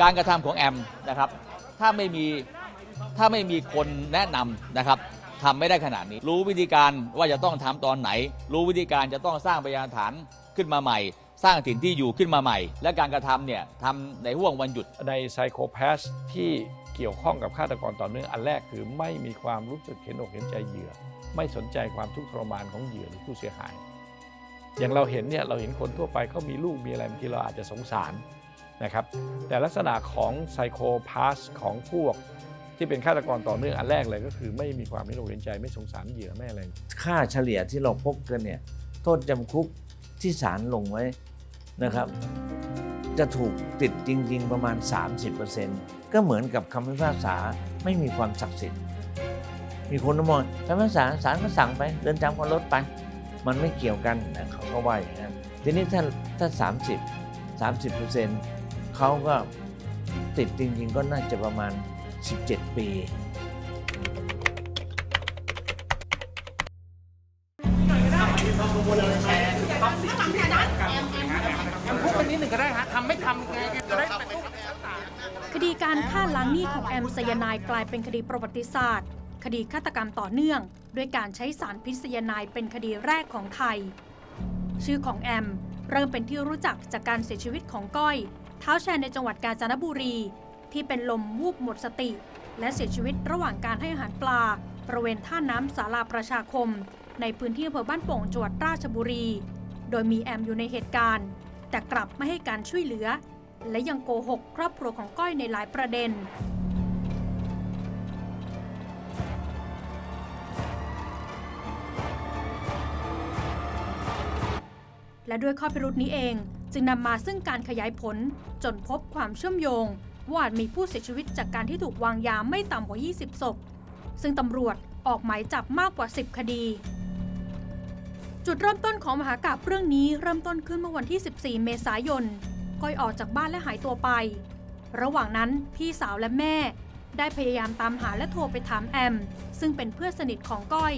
การกระทำของแอมนะครับ ถ้าไม่มีถ้าไม่มีคนแนะนำนะครับทำไม่ได้ขนาดนี้ รู้วิธีการว่าจะต้องทำตอนไหน รู้วิธีการจะต้องสร้างพยานฐานขึ้นมาใหม่ สร้างถิ่นที่อยู่ขึ้นมาใหม่ และการกระทำเนี่ยทำในห่วงวันหยุดในไซโคแพสที่เกี่ยวข้องกับฆาตกรต่อเนื่องอันแรกคือไม่มีความรู้สึกเห็นอกเห็นใจเหยื่อ ไม่สนใจความทุกข์ทรมานของเหยื่อหรือผู้เสียหาย อย่างเราเห็นเนี่ยเราเห็นคนทั่วไปเขามีลูกมีอะไรบางทีเราอาจจะสงสาร นะครับแต่ลักษณะของไซโคพาสของพวก ที่เป็นฆาตกรต่อเนื่องอันแรกเลยก็คือไม่มีความเห็นอกเห็นใจไม่สงสารเหยื่อไม่อะไรค่าเฉลี่ยที่เราพบกันเนี่ยโทษจำคุกที่ศาลลงไว้นะครับ จะถูกติดจริง ๆ ประมาณ 30%ก็เหมือนกับคำพิพากษาไม่มีความศักดิ์สิทธิ์มีคนมองคำพิพากษาศาลก็สั่งไป เดินจำก็ลดไป มันไม่เกี่ยวกันนะเขาก็ว่าอย่างนั้นทีนี้ถ้าถ้า 30 30%เขาก็ติดจริงๆ ก็น่าจะประมาณ 17 ปี พูดไปนิดหนึ่งก็ได้ฮะทำไม่ทำไงจะได้เป็นคดีการฆ่าล้างหนี้ของแอมไซยานด์กลายเป็นคดีประวัติศาสตร์ คดีฆาตกรรมต่อเนื่อง ด้วยการใช้สารพิษไซยานด์เป็นคดีแรกของไทย ชื่อของแอม เริ่มเป็นที่รู้จักจากการเสียชีวิตของก้อย เท้าแชร์ในจังหวัดกาญจนบุรี ที่เป็นลมวูบหมดสติ และเสียชีวิตระหว่างการให้อาหารปลาบริเวณท่าน้ำสาราประชาคม ในพื้นที่อำเภอบ้านโป่งจังหวัดราชบุรี โดยมีแอมอยู่ในเหตุการณ์ แต่กลับไม่ให้การช่วยเหลือ และยังโกหกครอบครัวของก้อยในหลายประเด็นและด้วยข้อพิรุษนี้เอง จึงนำมาซึ่งการขยายผลจนพบความเชื่อมโยง ว่าอาจมีผู้เสียชีวิตจากการที่ถูกวางยาไม่ต่ำกว่า 20 ศพ ซึ่งตำรวจออกหมายจับมากกว่า 10 คดี จุดเริ่มต้นของมหากาพย์เรื่องนี้เริ่มต้นขึ้นเมื่อวันที่ 14 เมษายนก้อยออกจากบ้านและหายตัวไป ระหว่างนั้นพี่สาวและแม่ ได้พยายามตามหาและโทรไปถามแอม ซึ่งเป็นเพื่อนสนิทของก้อย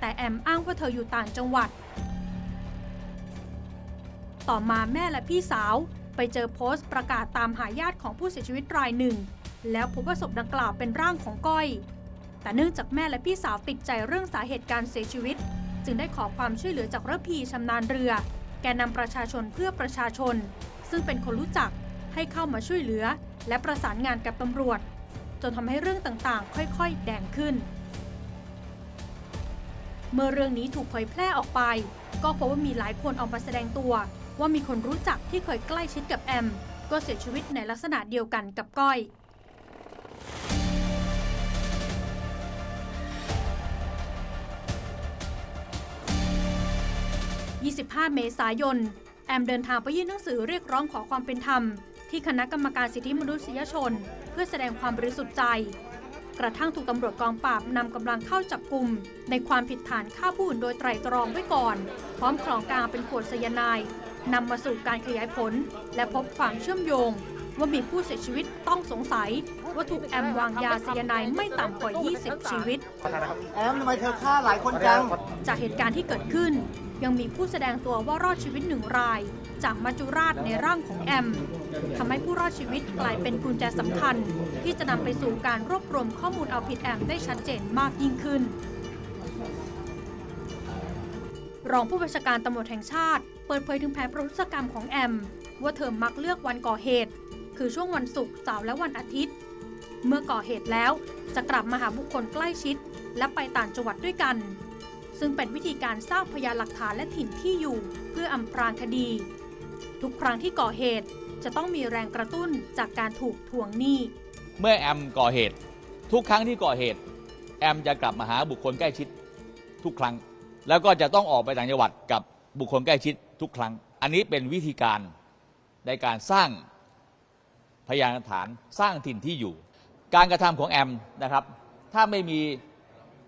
แต่แอมอ้างว่าเธออยู่ต่างจังหวัด ต่อมาแม่และพี่สาว ไปเจอโพสต์ประกาศตามหาญาติของผู้เสียชีวิตรายหนึ่ง แล้วพบว่าศพดังกล่าวเป็นร่างของก้อย แต่เนื่องจากแม่และพี่สาวติดใจเรื่องสาเหตุการเสียชีวิต จึงได้ขอความช่วยเหลือจากระพีชำนาญเรือ แกนนำประชาชนเพื่อประชาชน ซึ่งเป็นคนรู้จักให้เข้ามาช่วยเหลือ และประสานงานกับตำรวจ จนทำให้เรื่องต่างๆ ค่อยๆ แดงขึ้น เมื่อเรื่องนี้ถูกเผยแพร่ออกไป ก็พบว่ามีหลายคนออกมาแสดงตัว ว่ามีคนรู้จักที่เคยใกล้ชิดกับแอม ก็เสียชีวิตในลักษณะเดียวกันกับก้อย 25 เมษายน แอมเดินทางไปยื่นหนังสือเรียกร้องขอความเป็นธรรม ที่คณะกรรมการสิทธิมนุษยชน เพื่อแสดงความบริสุทธิ์ใจ กระทั่งถูกตำรวจกองปราบนำกำลังเข้าจับกลุ่ม ในความผิดฐานฆ่าผู้อื่นโดยไตร่ตรองไว้ก่อน พร้อมของกลางเป็นขวดไซยาไนด์ นำมาสู่การขยายผล และพบความเชื่อมโยง ว่ามีผู้เสียชีวิตต้องสงสัย ว่าถูกแอมวางยาไซยาไนด์ไม่ต่ำกว่า 20 ชีวิต แอมทำไมเธอฆ่าหลายคนจัง จากเหตุการณ์ที่เกิดขึ้น ยังมีผู้แสดงตัวว่ารอดชีวิตหนึ่งราย จากมัจจุราชในร่างของแอมทำให้ผู้รอดชีวิตกลายเป็นกุญแจสำคัญ ที่จะนำไปสู่การรวบรวมข้อมูลเอาผิดแอมได้ชัดเจนมากยิ่งขึ้น รองผู้บัญชาการตำรวจแห่งชาติ เปิดเผยถึงแผนประทุษกรรมของแอม ว่าเธอมักเลือกวันก่อเหตุ คือช่วงวันศุกร์เสาร์และวันอาทิตย์ เมื่อก่อเหตุแล้วจะกลับมาหาบุคคลใกล้ชิด และไปต่างจังหวัดด้วยกัน ซึ่งเป็นวิธีการสร้างพยานหลักฐานและถิ่นที่อยู่ เพื่ออำพรางคดี ทุกครั้งที่ก่อเหตุจะต้องมีแรงกระตุ้นจากการถูกทวงหนี้ เมื่อแอมก่อเหตุ ทุกครั้งที่ก่อเหตุ แอมจะกลับมาหาบุคคลใกล้ชิด ทุกครั้ง แล้วก็จะต้องออกไปต่างจังหวัดกับบุคคลใกล้ชิด ทุกครั้ง อันนี้เป็นวิธีการในการสร้างพยานฐานสร้างถิ่นที่อยู่ การกระทำของแอมนะครับ ถ้าไม่มี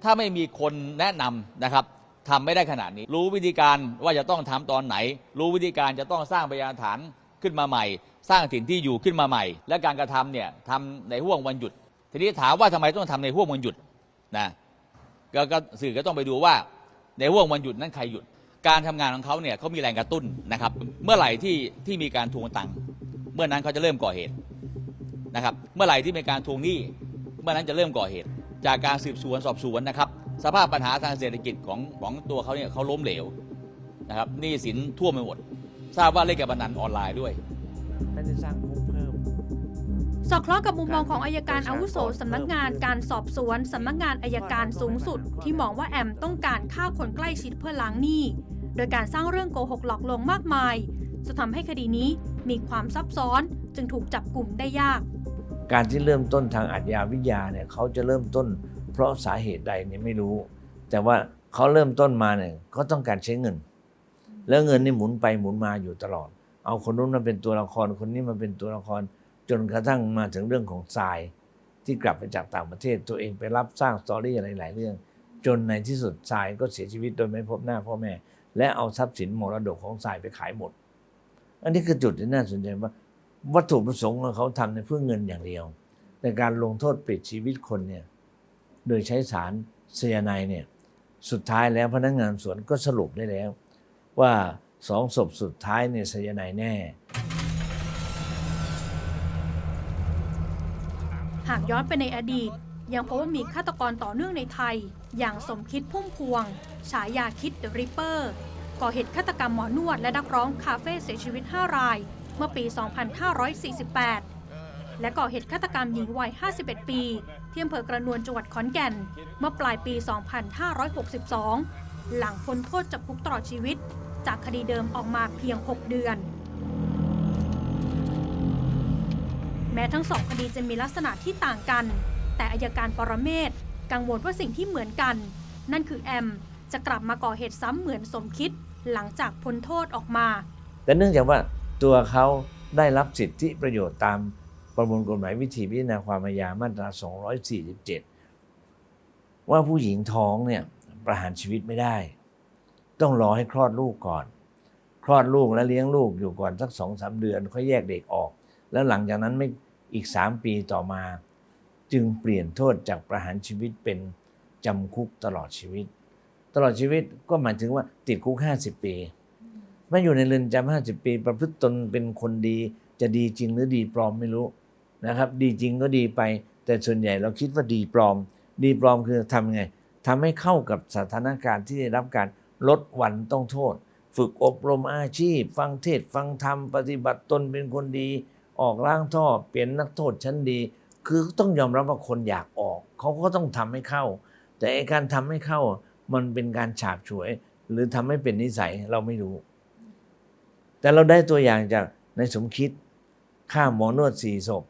ถ้าไม่มีคนแนะนำนะครับทำไม่ได้ขนาดนี้ รู้วิธีการว่าจะต้องทำตอนไหน รู้วิธีการจะต้องสร้างพยานฐานขึ้นมาใหม่ สร้างถิ่นที่อยู่ขึ้นมาใหม่ และการกระทำเนี่ยทำในห่วงวันหยุด ทีนี้ถามว่าทำไมต้องทำในห่วงวันหยุดนะก็สื่อก็ต้องไปดูว่าในห่วงวันหยุดนั้นใครหยุด การทำงานของเขาเนี่ยเขามีแรงกระตุ้นนะครับ เมื่อไหร่ที่ที่มีการทวงตังค์เมื่อนั้นเขาจะเริ่มก่อเหตุนะครับ เมื่อไหร่ที่มีการทวงหนี้เมื่อนั้นจะเริ่มก่อเหตุ จากการสืบสวนสอบสวนนะครับ สภาพปัญหาทางเศรษฐกิจของของตัวเขาเนี่ยเขาล้มเหลวนะครับหนี้สินท่วมไปหมด ทราบว่าเล่นการพนันออนไลน์ด้วย ไม่ได้สร้างคุกเพิ่ม สอดคล้องกับมุมมองของอายการอาวุโสสำนักงานการสอบสวนสำนักงานอายการสูงสุด ที่มองว่าแอมต้องการฆ่าคนใกล้ชิดเพื่อล้างหนี้ โดยการสร้างเรื่องโกหกหลอกลวงมากมายจะทำให้คดีนี้มีความซับซ้อนจึงถูกจับกลุ่มได้ยาก การที่เริ่มต้นทางอาชญาวิทยาเนี่ยเขาจะเริ่มต้น เพราะสาเหตุใดเนี่ยไม่รู้ แต่ว่าเขาเริ่มต้นมาเนี่ยเขาต้องการใช้เงิน แล้วเงินนี่หมุนไปหมุนมาอยู่ตลอด เอาคนนู้นมาเป็นตัวละครคนนี้มาเป็นตัวละคร จนกระทั่งมาถึงเรื่องของทราย ที่กลับไปจากต่างประเทศตัวเองไปรับสร้างสตอรี่อะไรหลายเรื่อง จนในที่สุดทรายก็เสียชีวิตโดยไม่พบหน้าพ่อแม่ และเอาทรัพย์สินมรดกของทรายไปขายหมด อันนี้คือจุดที่น่าสนใจว่า วัตถุประสงค์ของเขาทำในเพื่อเงินอย่างเดียว แต่การลงโทษปิดชีวิตคนเนี่ยโดยใช้สารไซยาไนเนี่ยสุดท้ายแล้วพนักงานสวนก็สรุปได้แล้ว ว่าสองศพสุดท้ายเนี่ยไซยาไนแน่หากย้อนไปในอดีต ยังพบว่ามีฆาตกรต่อเนื่องในไทย อย่างสมคิดพุ่มพวง ฉายาคิดเดอะริปเปอร์ก่อเหตุฆาตกรรมหมอนวดและนักร้องคาเฟ่เสียชีวิต 5 ราย เมื่อปี 2548 และก่อเหตุฆาตกรรมหญิงวัย 51 ปี ที่อำเภอกระนวนจังหวัดขอนแก่น เมื่อปลายปี 2562 หลังพ้นโทษจำคุกตลอดชีวิต จากคดีเดิมออกมาเพียง 6 เดือนแม้ทั้งสองคดีจะมีลักษณะที่ต่างกัน แต่อายการปรเมศกังวลว่าสิ่งที่เหมือนกัน นั่นคือแอมจะกลับมาก่อเหตุซ้ำเหมือนสมคิดหลังจากพ้นโทษออกมา แต่เนื่องจากว่าตัวเขาได้รับสิทธิประโยชน์ตามประมวลกฎหมายวิธีพิจารณาความอาญามาตรา 247 ว่าผู้หญิงท้องเนี่ยประหารชีวิตไม่ได้ ต้องรอให้คลอดลูกก่อน คลอดลูกและเลี้ยงลูกอยู่ก่อนสักสองสามเดือนค่อยแยกเด็กออก แล้วหลังจากนั้นไม่อีก3ปีต่อมา จึงเปลี่ยนโทษจากประหารชีวิตเป็นจำคุกตลอดชีวิต ตลอดชีวิตก็หมายถึงว่าติดคุก 50 ปีไม่อยู่ในเรือนจำ 50 ปี ประพฤติตนเป็นคนดี จะดีจริงหรือดีปลอมไม่รู้นะครับ ดีจริงก็ดีไป แต่ส่วนใหญ่เราคิดว่าดีปลอม ดีปลอมคือทำไงทำให้เข้ากับสถานการณ์ที่ได้รับการลดวันต้องโทษ ฝึกอบรมอาชีพ ฟังเทศฟังธรรม ปฏิบัติตนเป็นคนดี ออกล้างท่อเปลี่ยนนักโทษชั้นดี คือต้องยอมรับว่าคนอยากออก เขาก็ต้องทำให้เข้า แต่การทำให้เข้ามันเป็นการฉาบฉวย หรือทำให้เป็นนิสัยเราไม่รู้ แต่เราได้ตัวอย่างจากในสมคิดฆ่าหมอนวดสี่ศพ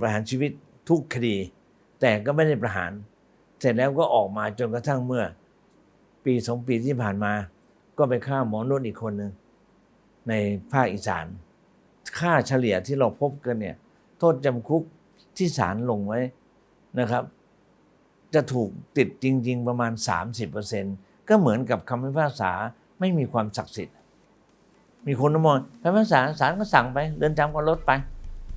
ประหารชีวิตทุกคดี แต่ก็ไม่ได้ประหาร เสร็จแล้วก็ออกมาจนกระทั่งเมื่อ ปีสองปีที่ผ่านมา ก็ไปฆ่าหมอนวดอีกคนหนึ่งในภาคอีสาน ค่าเฉลี่ยที่เราพบกันเนี่ย โทษจำคุก ที่ศาลลงไว้นะครับ จะถูกติดจริง ๆ ประมาณ 30%ก็เหมือนกับคำพิพากษาไม่มีความศักดิ์สิทธิ์ มีคนมองคำพิพากษาศาลก็สั่งไปเรือนจำก็ลดไป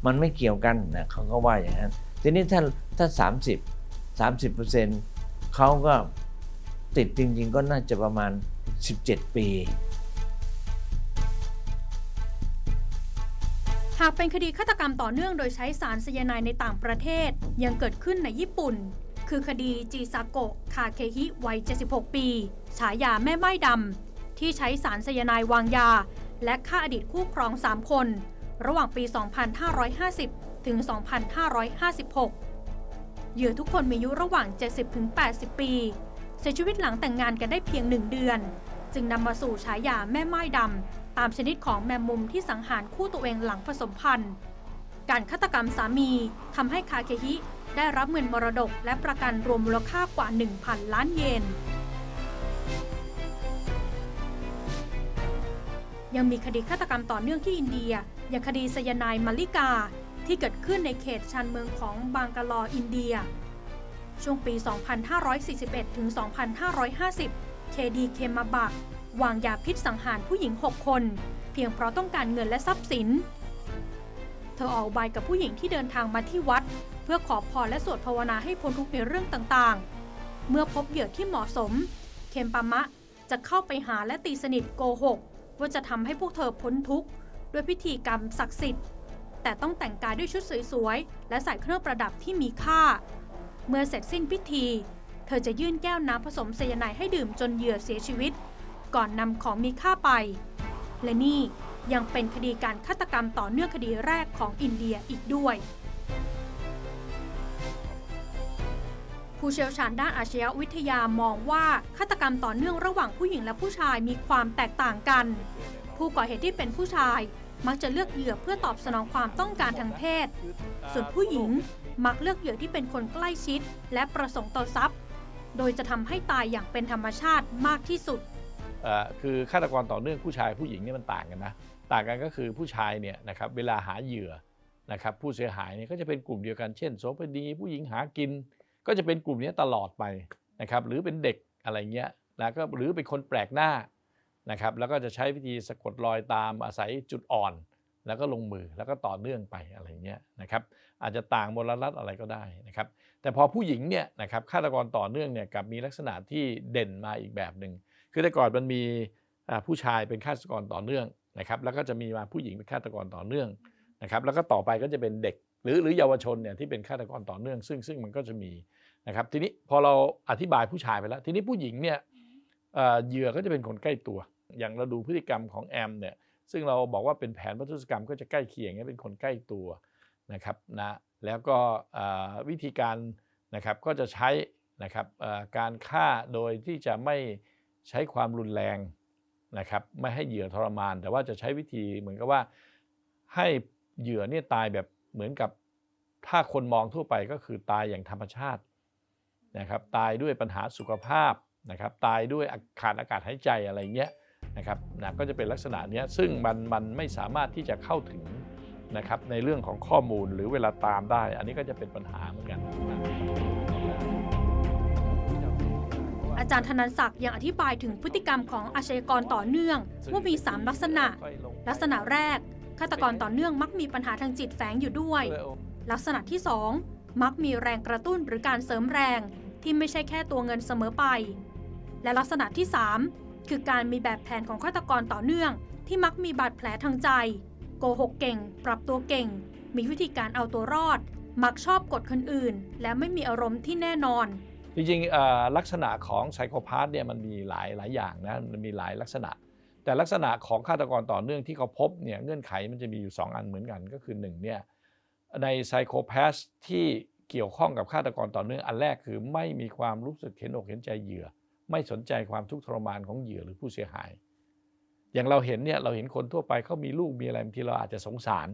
มันไม่เกี่ยวกันนะเขาก็ว่าอย่างนั้นทีนี้ถ้าถ้า 30 30%เขาก็ติดจริง ๆ ก็น่าจะประมาณ 17 ปี หากเป็นคดีฆาตกรรมต่อเนื่องโดยใช้สารไซยาไนด์ในต่างประเทศ ยังเกิดขึ้นในญี่ปุ่น คือคดีจีซาโกะคาเคฮิวัย 76 ปี ฉายาแม่ไม้ดำ ที่ใช้สารไซยาไนด์วางยา และฆ่าอดีตคู่ครอง 3 คน ระหว่างปี 2550 ถึง 2556 เหยื่อทุกคนมีอายุระหว่าง 70-80 ปี เสียชีวิตหลังแต่งงานกันได้เพียงหนึ่งเดือน จึงนำมาสู่ฉายาแม่ไม้ดำ ตามชนิดของแมมมุมที่สังหารคู่ตัวเองหลังผสมพันธุ์ การฆาตกรรมสามีทำให้คาเคฮิได้รับเงินมรดกและประกันรวมมูลค่ากว่า 1,000 ล้านเยน ยังมีคดีฆาตกรรมต่อเนื่องที่อินเดีย อย่างคดีไซยนด์มาลิกาที่เกิดขึ้นในเขตชานเมืองของบางกาลออินเดีย ช่วงปี 2541 ถึง 2550 เคดีเคมาบัก วางยาพิษสังหารผู้หญิง 6 คน เพียงเพราะต้องการเงินและทรัพย์สิน เธอออกบายกับผู้หญิงที่เดินทางมาที่วัด เพื่อขอพรและสวดภาวนาให้พ้นทุกข์ในเรื่องต่างๆ เมื่อพบเหยื่อที่เหมาะสม เคมปามะจะเข้าไปหาและตีสนิทโกหกว่าจะทำให้พวกเธอพ้นทุกข์ด้วยพิธีกรรมศักดิ์สิทธิ์ แต่ต้องแต่งกายด้วยชุดสวยๆ และใส่เครื่องประดับที่มีค่า เมื่อเสร็จสิ้นพิธี เธอจะยื่นแก้วน้ำผสมไซยาไนด์ให้ดื่มจนเหยื่อเสียชีวิต ก่อนนำของมีค่าไป และนี่ยังเป็นคดีการฆาตกรรมต่อเนื่องคดีแรกของอินเดียอีกด้วย ผู้เชี่ยวชาญด้านอาชญาวิทยามองว่าฆาตกรรมต่อเนื่องระหว่างผู้หญิงและผู้ชายมีความแตกต่างกัน ผู้ก่อเหตุที่เป็นผู้ชายมักจะเลือกเหยื่อเพื่อตอบสนองความต้องการทางเพศ ส่วนผู้หญิงมักเลือกเหยื่อที่เป็นคนใกล้ชิด และประสงค์ต่อทรัพย์ โดยจะทำให้ตายอย่างเป็นธรรมชาติมากที่สุด คือฆาตกรต่อเนื่องผู้ชายผู้หญิงเนี่ยมันต่างกันนะต่างกันก็คือผู้ชายเนี่ยนะครับเวลาหาเหยื่อนะครับผู้เสียหายเนี่ยก็จะเป็นกลุ่มเดียวกันเช่นโสเภณีผู้หญิงหากิน ก็จะเป็นกลุ่มนี้ตลอดไปนะครับหรือเป็นเด็กอะไรเงี้ยแล้วก็หรือเป็นคนแปลกหน้านะครับแล้วก็จะใช้วิธีสะกดรอยตามอาศัยจุดอ่อน แล้วก็ลงมือแล้วก็ต่อเนื่องไปอะไรเงี้ยนะครับอาจจะต่างมลรัฐอะไรก็ได้นะครับแต่พอผู้หญิงเนี่ยนะครับฆาตกรต่อเนื่องเนี่ยกับมีลักษณะที่เด่นมาอีกแบบหนึ่ง คือแต่ก่อนมันมีผู้ชายเป็นฆาตกรต่อเนื่องนะครับ แล้วก็จะมีมาผู้หญิงเป็นฆาตกรต่อเนื่องนะครับ แล้วก็ต่อไปก็จะเป็นเด็ก หรือหรือเยาวชนเนี่ยที่เป็นฆาตกรต่อเนื่อง ซึ่งซึ่งมันก็จะมีนะครับทีนี้พอเราอธิบายผู้ชายไปแล้ว ทีนี้ผู้หญิงเนี่ยเหยื่อก็จะเป็นคนใกล้ตัว อย่างเราดูพฤติกรรมของแอมเนี่ยซึ่งเราบอกว่าเป็นแผนวัตถุกรรมก็จะใกล้เคียงเป็นคนใกล้ตัวนะครับนะแล้วก็วิธีการนะครับก็จะใช้นะครับการฆ่าโดยที่จะไม่ ใช้ความรุนแรงนะครับไม่ให้เหยื่อทรมาน แต่ว่าจะใช้วิธีเหมือนกับว่าให้เหยื่อเนี่ยตายแบบเหมือนกับถ้าคนมองทั่วไปก็คือตายอย่างธรรมชาตินะครับตายด้วยปัญหาสุขภาพนะครับตายด้วยขาดอากาศหายใจอะไรเงี้ยนะครับนะก็จะเป็นลักษณะเนี้ยซึ่งมันมันไม่สามารถที่จะเข้าถึงนะครับในเรื่องของข้อมูลหรือเวลาตามได้ อันนี้ก็จะเป็นปัญหาเหมือนกัน อาจารย์ธนันศักดิ์ยังอธิบายถึงพฤติกรรมของอาชญากรต่อเนื่องว่ามี 3 ลักษณะ ลักษณะแรก ฆาตกรต่อเนื่องมักมีปัญหาทางจิตแฝงอยู่ด้วย ลักษณะที่ 2 มักมีแรงกระตุ้นหรือการเสริมแรง ที่ไม่ใช่แค่ตัวเงินเสมอไป และลักษณะที่ 3 คือการมีแบบแผนของฆาตกรต่อเนื่อง ที่มักมีบาดแผลทางใจ โกหกเก่ง ปรับตัวเก่ง มีวิธีการเอาตัวรอด มักชอบกดคนอื่น และไม่มีอารมณ์ที่แน่นอน จริงๆลักษณะของไซโคพาธเนี่ยมันมีหลายหลายอย่างนะมันมีหลายลักษณะ แต่ลักษณะของฆาตกรต่อเนื่องที่เขาพบเนี่ยเงื่อนไขมันจะมีอยู่ 2 อันเหมือนกันก็คือ1เนี่ยในไซโคพาธที่เกี่ยวข้องกับฆาตกรต่อเนื่องอันแรกคือไม่มีความรู้สึกเห็นอกเห็นใจเหยื่อ ไม่สนใจความทุกข์ทรมานของเหยื่อหรือผู้เสียหาย อย่างเราเห็นเนี่ยเราเห็นคนทั่วไปเขามีลูกมีอะไรบางทีเราอาจจะสงสาร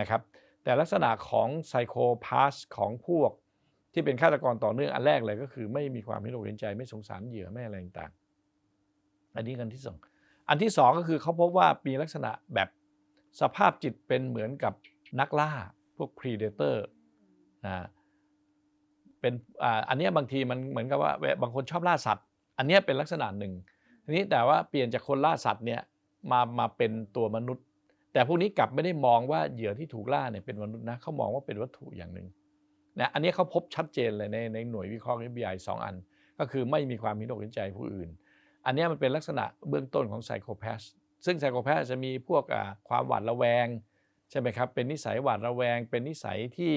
นะครับแต่ลักษณะของไซโคพาสของพวก ที่เป็นฆาตกรต่อเนื่องอันแรกเลยก็คือไม่มีความเห็นอกเห็นใจไม่สงสารเหยื่อไม่อะไรต่างๆอันนี้อันที่สองอันที่สองก็คือเขาพบว่ามีลักษณะแบบสภาพจิตเป็นเหมือนกับนักล่าพวก predator อ่าเป็นอ่าอันนี้บางทีมันเหมือนกับว่าบางคนชอบล่าสัตว์ อันนี้เป็นลักษณะหนึ่งทีนี้แต่ว่าเปลี่ยนจากคนล่าสัตว์เนี่ยมามาเป็นตัวมนุษย์ แต่พวกนี้กลับไม่ได้มองว่าเหยื่อที่ถูกล่าเนี่ยเป็นมนุษย์นะเขามองว่าเป็นวัตถุอย่างหนึ่ง นะอันนี้เขาพบชัดเจนเลยในในหน่วยวิเคราะห์ FBI สองอัน ก็คือไม่มีความเห็นอกเห็นใจผู้อื่น อันนี้มันเป็นลักษณะเบื้องต้นของไซโคแพสซึ่งไซโคแพสจะมีพวกความหวาดระแวงใช่ไหมครับเป็นนิสัยหวาดระแวง เป็นนิสัยที่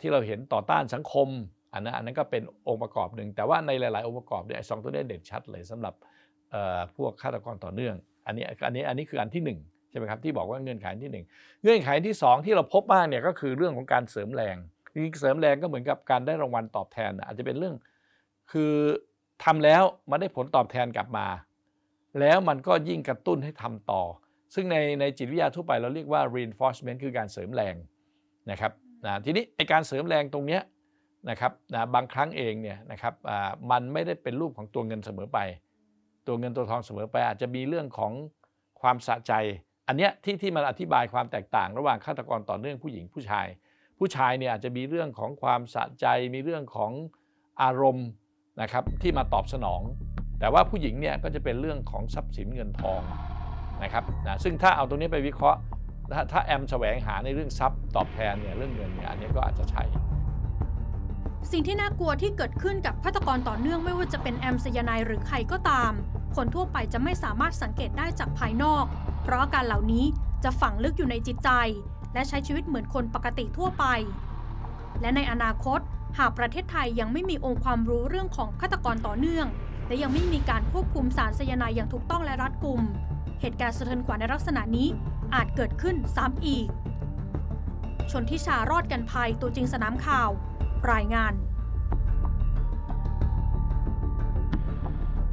ที่เราเห็นต่อต้านสังคมอันนั้นอันนั้นก็เป็นองค์ประกอบหนึ่ง แต่ว่าในหลาย ๆ องค์ประกอบเนี่ยสองตัวนี้เด่นชัดเลยสำหรับพวกฆาตกรต่อเนื่อง อันนี้อันนี้อันนี้คืออันที่หนึ่งใช่ไหมครับที่บอกว่าเงื่อนไขที่หนึ่งเงื่อนไขที่สองที่เราพบมากเนี่ยก็คือเรื่องของการเสริมแรง จริงเสริมแรงก็เหมือนกับการได้รางวัลตอบแทน อาจจะเป็นเรื่อง คือทำแล้วมันได้ผลตอบแทนกลับมา แล้วมันก็ยิ่งกระตุ้นให้ทำต่อ ซึ่งในในจิตวิทยาทั่วไปเราเรียกว่า reinforcement คือการเสริมแรงนะครับนะทีนี้ไอการเสริมแรงตรงเนี้ยนะครับนะบางครั้งเองเนี่ยนะครับมันไม่ได้เป็นรูปของตัวเงินเสมอไป ตัวเงินตัวทองเสมอไป อาจจะมีเรื่องของความสะใจ อันเนี้ยที่ที่มันอธิบายความแตกต่าง ระหว่างฆาตกรต่อเนื่องผู้หญิงผู้ชาย ผู้ชายเนี่ยอาจจะมีเรื่องของความสะใจ มีเรื่องของอารมณ์นะครับที่มาตอบสนอง แต่ว่าผู้หญิงเนี่ยก็จะเป็นเรื่องของทรัพย์สินเงินทองนะครับนะซึ่งถ้าเอาตรงนี้ไปวิเคราะห์ ถ้าแอมแสวงหาในเรื่องทรัพย์ตอบแทนเนี่ยเรื่องเงินเนี่ยอันนี้ก็อาจจะใช่สิ่งที่น่ากลัวที่เกิดขึ้นกับฆาตกรต่อเนื่องไม่ว่าจะเป็นแอมไซยาไนด์หรือใครก็ตาม คนทั่วไปจะไม่สามารถสังเกตได้จากภายนอก เพราะอาการเหล่านี้จะฝังลึกอยู่ในจิตใจ และใช้ชีวิตเหมือนคนปกติทั่วไป และในอนาคต หากประเทศไทยยังไม่มีองค์ความรู้เรื่องของฆาตกรต่อเนื่อง และยังไม่มีการควบคุมสารไซยนด์อย่างถูกต้องและรัดกุม เหตุการณ์สะเทือนขวัญในลักษณะนี้อาจเกิดขึ้นซ้ำอีก ชนทิชารอดกันภัยตัวจริงสนามข่าว รายงาน